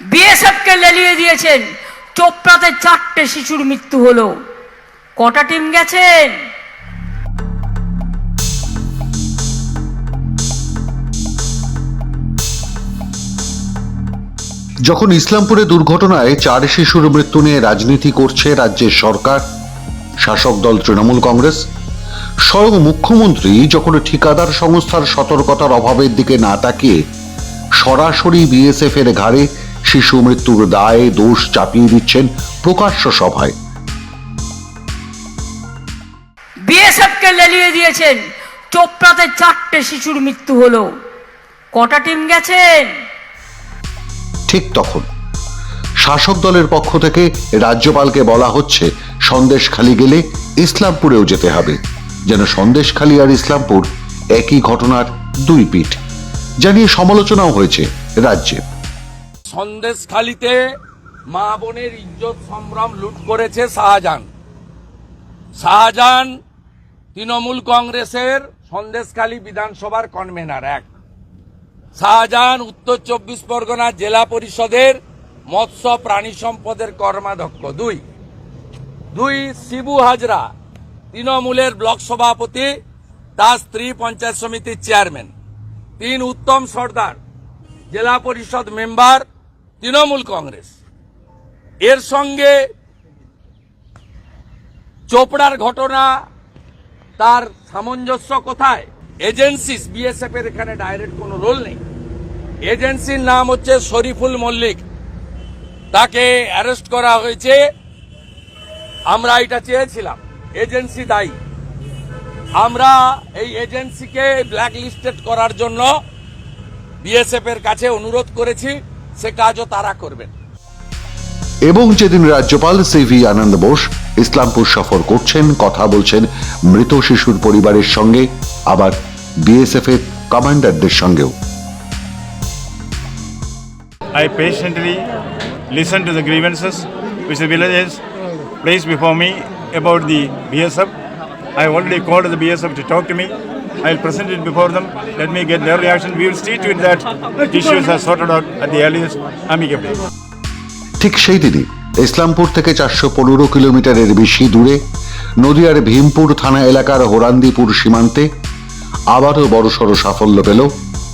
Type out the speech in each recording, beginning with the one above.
বিএসএফকে লেলিয়ে দিয়েছেন। চোপড়াতে চারটে শিশুর মৃত্যু হলো। কটা টিম গেছেন? যখন ইসলামপুরে দুর্ঘটনায় চার শিশুর মৃত্যু নিয়ে রাজনীতি করছে রাজ্যের সরকার, শাসক দল তৃণমূল কংগ্রেস, স্বয়ং মুখ্যমন্ত্রী যখন ঠিকাদার সংস্থার সতর্কতার অভাবের দিকে না তাকিয়ে সরাসরি বিএসএফ এর ঘাড়ে শিশু মৃত্যুর দায়ে দোষ চাপিয়ে দিচ্ছেন প্রকাশ্য সভায়। বিএসএফকে লেলিয়ে দিয়েছেন। চোপড়াতে চারটে শিশুর মৃত্যু হলো। কটা টিম গেছেন? ঠিক তখন। শাসক দলের পক্ষ থেকে রাজ্যপালকে বলা হচ্ছে সন্দেশখালি গেলে ইসলামপুরেও যেতে হবে। যেন সন্দেশখালি আর ইসলামপুর একই ঘটনার দুই পিঠ। জানিয়ে সমালোচনাও হয়েছে রাজ্যে। সন্দেশখালিতে মা বোনের ইজ্জত সম্ভ্রম লুট করেছে শাহজাহান। শাহজাহান তৃণমূল কংগ্রেসের সন্দেশখালী বিধানসভার কনভেনার, এক। শাহজাহান উত্তর চব্বিশ পরগনা জেলা পরিষদের মৎস্য প্রাণী সম্পদের কর্মাধ্যক্ষ, দুই। দুই, শিবু হাজরা, তৃণমূলের ব্লক সভাপতি, তার স্ত্রী পঞ্চায়েত সমিতির চেয়ারম্যান। তিন, উত্তম সর্দার, জেলা পরিষদ মেম্বার তৃণমূল কংগ্রেস। এর সঙ্গে চোপড়ার ঘটনা, তার সামঞ্জস্য কোথায়? এজেন্সি বিএসএফ এর এখানে ডাইরেক্ট কোনো রোল নেই। এজেন্সির নাম হচ্ছে শরীফুল মল্লিক। তাকে অ্যারেস্ট করা হয়েছে। আমরা এটা চেয়েছিলাম। এজেন্সি দায়ী। আমরা এই এজেন্সিকে ব্ল্যাক লিস্টেড করার জন্য বিএসএফ এর কাছে অনুরোধ করেছি। সে কাজও তারা করবেন এবং যেদিন রাজ্যপাল সিভি আনন্দ বোস ইসলামপুর সফর করছেন কথা বলছেন মৃত শিশুর পরিবারের সঙ্গে আবার বিএসএফ এর কমান্ডারদের সঙ্গেও I patiently listened to the grievances which the villagers placed before me about the BSF. I already called the BSF to talk to me. I'll present it before them. Let me get their reaction. We will see to it that the issues are sorted out at the earliest amicably. ঠিক সেই দিনই ইসলামপুর থেকে চারশো পনেরো কিলোমিটারের বেশি দূরে নদিয়ার ভীমপুর থানা এলাকার হোরান্দিপুর সীমান্তে আবারও বড়সড় সাফল্য পেল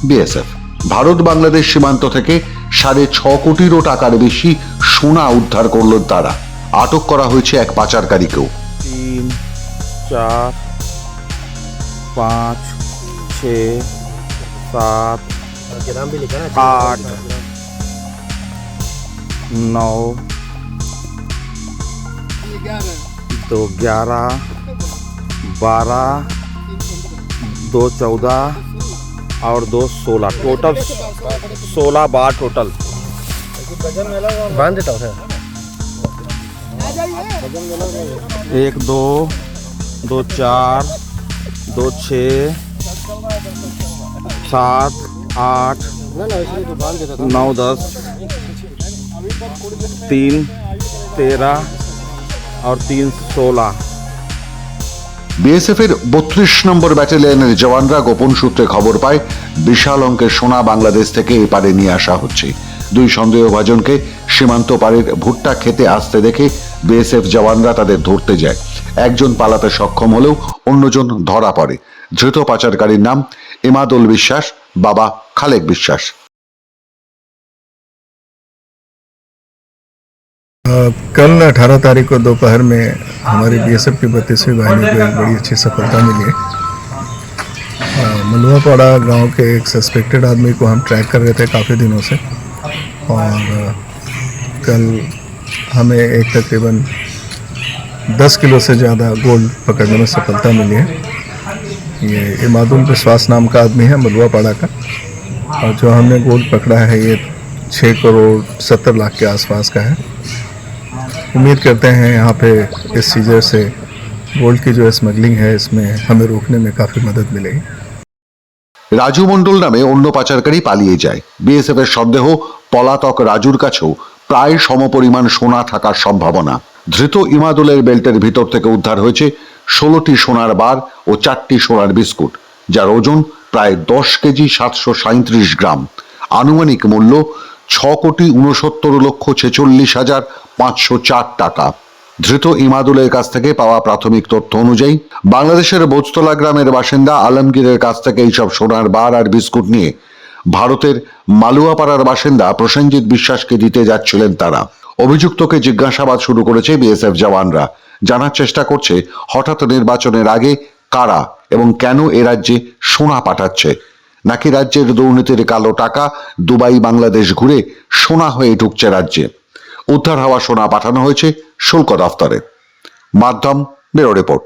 বিএসএফ ভারত বাংলাদেশ সীমান্ত থেকে সাড়ে ছ কোটিরও টাকার বেশি সোনা উদ্ধার করল তারা আটক করা হয়েছে এক পাচারকারীকেও চার पाँच छ सात आठ नौ दो ग्यारह बारह दो चौदह और दो सोलह। टोटल सोलह बार टोटल बाँध देता हूँ सर। एक दो दो चार दो छ सात आठ ना ना इसलिए तो बांध देता था नौ दस तीन तेरह और तीन सोलह বিএসএফ এর বত্রিশ নম্বর ব্যাটালিয়নের জওয়ানরা গোপন সূত্রে খবর পায় বিশাল অঙ্কের সোনা বাংলাদেশ থেকে এপারে নিয়ে আসা হচ্ছে দুই সন্দেহভাজনকে সীমান্ত পাড়ের ভুট্টা খেতে আসতে দেখে বিএসএফ জওয়ানরা তাদের ধরতে যায় একজন পালাতে সক্ষম হলেও অন্যজন ধরা পড়ে ধৃত পাচারকারীর নাম ইমাদুল বিশ্বাস বাবা খালেক বিশ্বাস अ, कल 18 तारीख को दोपहर में हमारी बीएसएफ की बत्तीसवीं वाहिनी को एक बड़ी अच्छी सफलता मिली है अ, मलुआपाड़ा गांव के एक सस्पेक्टेड आदमी को हम ट्रैक कर रहे थे काफ़ी दिनों से और अ, कल हमें एक तकरीबन 10 किलो से ज़्यादा गोल्ड पकड़ने में सफलता मिली है ये इमादुल विश्वास नाम का आदमी है मलुआपाड़ा का और जो हमने गोल्ड पकड़ा है ये छः करोड़ सत्तर लाख के आसपास का है उम्मीद करते हैं यहाँ पे इस सीजर से गोल्ड की जो स्मगलिंग है इसमें हमें रोकने में काफ़ी मदद मिलेगी রাজু মণ্ডল নামে অন্য পাচারকারী পালিয়ে যায় বিএসএফ এর সন্দেহ পলাতক রাজুর কাছেও প্রায় সমপরিমাণ সোনা থাকার সম্ভাবনা ধৃত ইমাদুলের বেল্টের ভিতর থেকে উদ্ধার হয়েছে ষোলোটি সোনার বার ও চারটি সোনার বিস্কুট, যার ওজন প্রায় দশ কেজি সাতশো সাঁত্রিশ গ্রাম। আনুমানিক মূল্য ছ কোটি উনসত্তর লক্ষ ছেচল্লিশ হাজার পাঁচশো চার টাকা। ধৃত ইমাদুলের কাছ থেকে পাওয়া প্রাথমিক তথ্য অনুযায়ী, বাংলাদেশের বোস্তলা গ্রামের বাসিন্দা আলমগীরের কাছ থেকে এইসব সোনার বার আর বিস্কুট নিয়ে ভারতের মালুয়াপাড়ার বাসিন্দা প্রসেনজিৎ বিশ্বাসকে দিতে যাচ্ছিলেন তারা। অভিযুক্তকে জিজ্ঞাসাবাদ শুরু করেছে বিএসএফ জওয়ানরা। জানার চেষ্টা করছে, হঠাৎ নির্বাচনের আগে কারা এবং কেন এ রাজ্যে সোনা পাঠাচ্ছে? নাকি রাজ্যের দুর্নীতির কালো টাকা দুবাই, বাংলাদেশ ঘুরে সোনা হয়ে ঢুকছে রাজ্যে? উদ্ধার হওয়া সোনা পাঠানো হয়েছে শুল্ক দফতরে। মাধ্যম ব্যুরো রিপোর্ট।